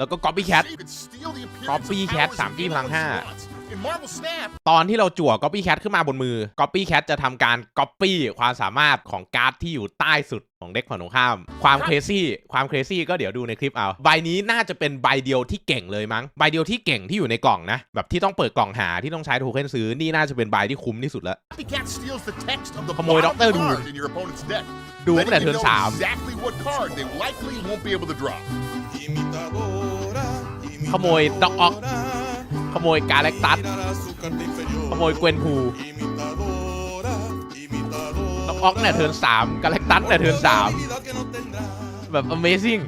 แล้วก็ Copycat Copycat สามจี้พลังห้า5ตอนที่เราจั่ว Copycat ขึ้นมาบนมือ Copycat จะทำการ Copy ความสามารถของการ์ดที่อยู่ใต้สุดของเด็กฝั่งตรงข้าม ความเครซี่ ความเครซี่ก็เดี๋ยวดูในคลิปเอา ใบนี้น่าจะเป็นใบเดียวที่เก่งเลยมั้ง ใบเดียวที่เก่งที่อยู่ในกล่องนะ แบบที่ต้องเปิดกล่องหาที่ต้องใช้โทเค็นซื้อ นี่น่าจะเป็นใบที่คุ้มที่สุดแล้ว Copycat steals the text of the ขโมย bottom Dr. Doom card in your opponent's deck ดูตั้งแต่ letting เทิ you ร์น know สาม ขโมยด็อกออก ขโมยกาแล็กตัส ขโมยเกวนพูด็อกออกเนี่ยเทิร์นสามกาแล็กตัสเนี่ยเทิร์นสามแบบ amazing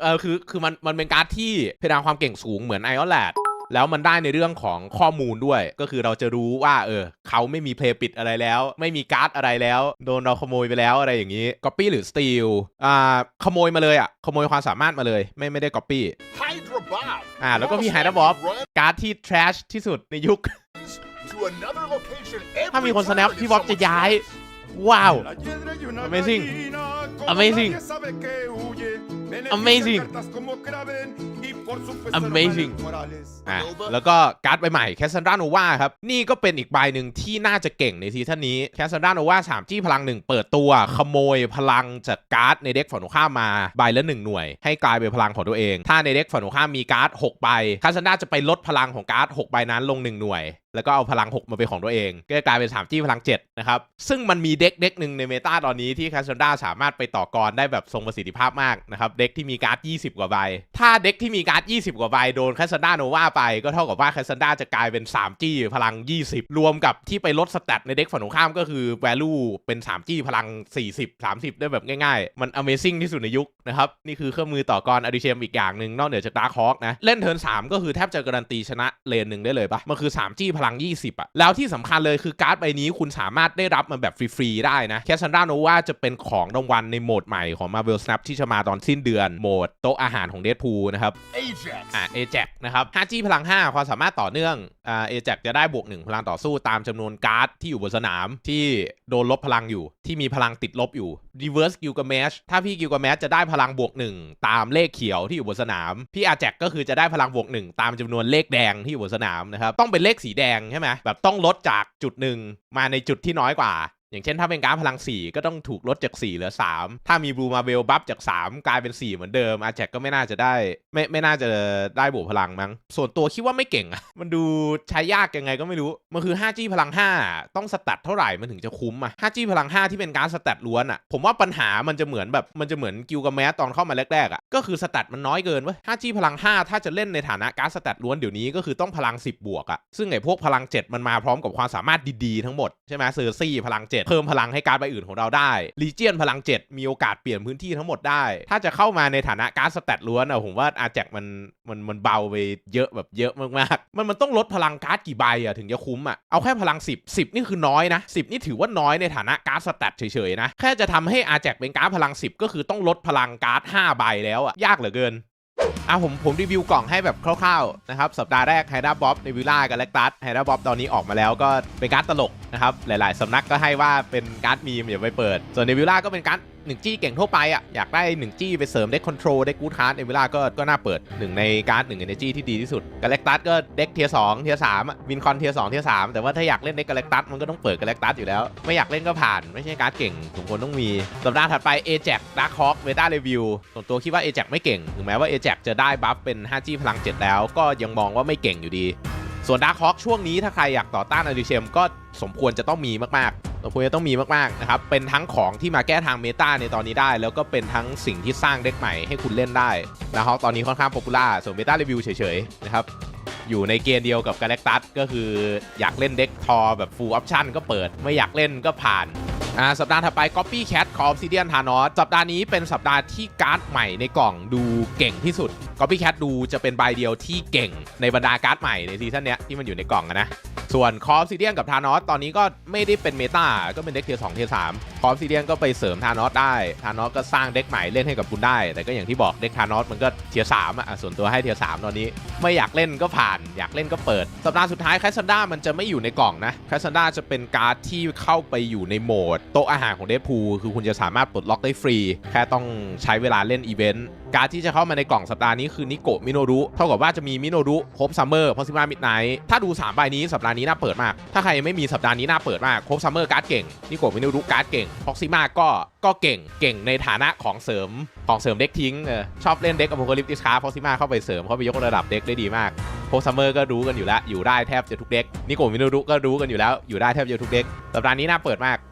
เออคือคือมันมันเป็นการ์ดที่เพดานความเก่งสูงเหมือนไอออนแลดแล้วมันได้ในเรื่องของข้อมูลด้วย ก็คือเราจะรู้ว่าเออเขาไม่มีเพลย์ปิดอะไรแล้ว ไม่มีการ์ดอะไรแล้ว โดนเราขโมยไปแล้วอะไรอย่างนี้ก๊อปปี้หรือสตีลอ่าขโมยมาเลยอะ ขโมยความสามารถมาเลย ไม่ไม่ได้ก๊อปปี้ อ่า แล้วก็มี Hydra Bob Run การ์ดที่ trash ที่สุดในยุค to another location ถ้า every มีคน snap turn พี่ if บ๊อบจะ someone's ย้าย ว้าว Amazing. Amazing. Amazing. Amazing. Amazing. อะแล้วก็การ์ดใบใหม่แคสซันดราโนวาครับ นี่ก็เป็นอีกใบหนึ่งที่น่าจะเก่งในซีซั่นนี้แคสซันดราโนวาสามจี้พลังหนึ่งเปิดตัวขโมยพลังจากการ์ดในเด็กฝั่งตรงข้ามมาใบละหนึ่งหน่วย ให้กลายเป็นพลังของตัวเอง ถ้าในเด็กฝั่งตรงข้ามมีการ์ด6ใบแคสซันดราจะไปลดพลังของการ์ด6ใบนั้นลง 1 หน่วยแล้วก็เอาพลัง 6 มาเป็นของตัวเอง ก็กลายเป็น 3 จี้พลัง 7 นะครับ ซึ่งมันมีเด็กเด็กหนึ่งในเมตาตอนนี้ที่แคสซันดราสามารถไปต่อกรได้แบบทรงประสิทธิภาพมากนะครับ เด็กที่มีการ์ด 20 กว่าใบ ถ้าเด็กที่มีการ์การ์ด 20 กว่าใบโดนแคสซันดาโนวาไปก็เท่ากับว่าแคสซันดาจะกลายเป็น3จี้พลัง 20 รวมกับที่ไปลดสแตทในเด็กฝั่งตรงข้ามก็คือ value เป็น3จี้พลัง 40 30 ได้แบบง่ายๆ มัน amazing ที่สุดในยุคนะครับ นี่คือเครื่องมือต่อกรอดิเชมอีกอย่างหนึ่งนอกเหนือจากดาร์คฮอ k นะ เล่นเทิร์น3 ก็คือแทบจะการันตีชนะเลนหนึ่งได้เลยปะมันคือ3จี้พลัง 20อะแล้วที่สำคัญเลยคือการ์ดใบนี้คุณสามารถได้รับมันแบบฟรีๆได้นะแคสซันดาโนวาจะเป็นของรางวัลในโหมดใหม่ของ Marvel Snap ที่จะมาตอนสิ้นเดือนโหมดโต๊ะอาหารของเด p พูนะครับอ่าเอแจกนะครับ 5G พลัง 5 ความสามารถต่อเนื่องอ่าเอแจกจะได้บวก 1 พลังต่อสู้ตามจำนวนการ์ดที่อยู่บนสนามที่โดนลบพลังอยู่ ที่มีพลังติดลบอยู่ Reverse Gilgamesh ถ้าพี่ Gilgamesh จะได้พลังบวก 1 ตามเลขเขียวที่อยู่บนสนาม พี่อาแจกก็คือจะได้พลังบวก 1 ตามจำนวนเลขแดงที่อยู่บนสนามนะครับต้องเป็นเลขสีแดงใช่ไหมแบบต้องลดจากจุดหนึ่งมาในจุดที่น้อยกว่า อย่างเช่นถ้าเป็นการดพลัง 4 ก็ต้องถูกลดจาก 4 เหลือ 3 ถ้ามีบลูมาเบลบัฟจาก 3 กลายเป็น 4 เหมือนเดิมอาแจกก็ไม่น่าจะได้ ไม่ไม่น่าจะได้บวกพลังมั้ง ส่วนตัวคิดว่าไม่เก่งอะมันดูใช้ยากยังไงก็ไม่รู้ มันคือ 5G พลัง 5 ต้องสแตทเท่าไหร่มันถึงจะคุ้มอะ 5G พลัง 5 ที่เป็นการดสแตทล้วนอะผมว่าปัญหามันจะเหมือนแบบมันจะเหมือนกิลกับแมสตอนเข้ามาแรกๆอะก็คือสแตทมันน้อยเกินเว้ย 5G พลัง 5 ถ้าจะเล่นในฐานะการดสแตทล้วนเดี๋ยวนี้ก็คือต้องพลัง 10 บวกอะซึ่งไอ้พวกพลัง 7 มันมาพร้อมกับความสามารถดีๆทั้งหมดใช่ไหมเซอร์ซี่พลัง 7เพิ่มพลังให้การดใบอื่นของเราได้ลีเจียนพลัง 7 มีโอกาสเปลี่ยนพื้นที่ทั้งหมดได้ ถ้าจะเข้ามาในฐานะการดสแตทล้วนอะผมว่าอาแจกมันมันมันเบาไปเยอะแบบเยอะมากๆ มันมันต้องลดพลังการ์ดกี่ใบอะถึงจะคุ้มอะเอาแค่พลัง 10 10 นี่คือน้อยนะ 10 นี่ถือว่าน้อยในฐานะการ์ดสแตทเฉยๆนะแค่จะทำให้อาแจกเป็นการ์ดพลัง 10 ก็คือต้องลดพลังการ์ด5ใบแล้วอะยากเหลือเกิน อะผมผมรีวิวกล่องให้แบบคร่าวๆนะครับสัปดาห์แรกไฮด้าบ๊อบในวิลล่ากับเล็กตัสไฮด้าบ๊อบตอนนี้ออกมาแล้วก็เป็นการ์ดตลกนะครับหลายๆสำนักก็ให้ว่าเป็นการ์ดมีมอย่าไปเปิด ส่วนในวิลล่าก็เป็นการ์ด หนึ่งจี้เก่งทั่วไปอะอยากได้หนึ่งจี้ไปเสริมเด็กคอนโทรลเด็กกูดคาร์ดในเวลาก็ก็น่าเปิดหนึ่งในการ์ดหนึ่งเอเนจี้ที่ดีที่สุดกาแล็กตัสก็เด็กเทียสองเทียสามวินคอนเทียสองเทียสามแต่ว่าถ้าอยากเล่นเด็กกาแล็กตัสมันก็ต้องเปิดกาแล็กตัสอยู่แล้ว ไม่อยากเล่นก็ผ่านไม่ใช่การ์ดเก่งสมควรต้องมีสัปดาห์ถัดไปเอแจกดาร์คฮอคเวต้ารีวิวส่วนตัวคิดว่าเอแจกไม่เก่งถึงแม้ว่าเอแจกจะได้บัฟเป็น 5G พลัง 7 แล้ว ก็ยังมองว่าไม่เก่งอยู่ดี ส่วนดาร์คฮอคช่วงนี้ถ้าใครอยากต่อต้านอดิเชมก็สมควรจะต้องมีมากๆ เราควรจะต้องมีมากๆนะครับ เป็นทั้งของที่มาแก้ทางเมตาในตอนนี้ได้ แล้วก็เป็นทั้งสิ่งที่สร้างเด็กใหม่ให้คุณเล่นได้นะครับตอนนี้ค่อนข้างป๊อปปูล่าส่วนเมตารีวิวเฉยๆนะครับอยู่ในเกณฑ์เดียวกับกาแล็กตัสก็คืออยากเล่นเด็กทอแบบฟูลออปชั่นก็เปิด ไม่อยากเล่นก็ผ่าน อ่าสัปดาห์ถัดไป Copy Cat Call Obsidian Thanos สัปดาห์นี้เป็นสัปดาห์ที่การ์ดใหม่ในกล่องดูเก่งที่สุด Copy Cat ดูจะเป็นใบเดียวที่เก่งในบรรดาการ์ดใหม่ในซีซั่นเนี้ยที่มันอยู่ในกล่องนะส่วน Call Obsidian กับ Thanos ตอนนี้ก็ไม่ได้เป็นเมตาก็เป็นเด็กเทียร์2เทียร์3 Call Obsidian ก็ไปเสริม Thanos ได้ Thanos ก็สร้างเด็กใหม่เล่นให้กับคุณได้ แต่ก็อย่างที่บอกเด็ก Thanos มันก็เทียร์3อะส่วนตัวให้เทียร์3ตอนนี้ ไม่อยากเล่นก็ผ่านอยากเล่นก็เปิด สัปดาห์สุดท้ายแคสซันด้ามันจะไม่อยู่ในกล่องนะแคสซันด้าจะเป็นการ์ดที่เข้าไปอยู่ในโหมดโต๊ะอาหารของเด p พูคือคุณจะสามารถปลดล็อกได้ฟรี แค่ต้องใช้เวลาเล่นอีเวนต์ การดที่จะเข้ามาในกล่องสัปดาห์นี้คือนิโกะมิโนรุเท่ากับว่าจะมีมิโนรุโคบซัมเมอร์พอซิมามิดไนท์ถ้าดู3ใบนี้สัปดาห์นี้น่าเปิดมาก ถ้าใครไม่มีสัปดาห์นี้น่าเปิดมากโคบซัมเมอร์การ์ดเก่งนิโกะมิโนรุการ์ดเก่งพอซิมาก็ก็เก่งเก่งในฐานะของเสริมของเสริมเด็กทิ้งออชอบเล่นเด็กอ p โ c คลิปติสคาร์พอซิมาเข้าไปเสริมเข้าไปยกระดับเด็กได้ดีมากโคซัมเมอร์ก็รู้กันอยู่แล้วอยู่ได้แทบจะทุกเด็กนิโกมิโนรุก็รู้กันอยู่แล้วอยู่ได้แทบจะทุกเด็กสัปดาห์นี้น่าเปิดมาก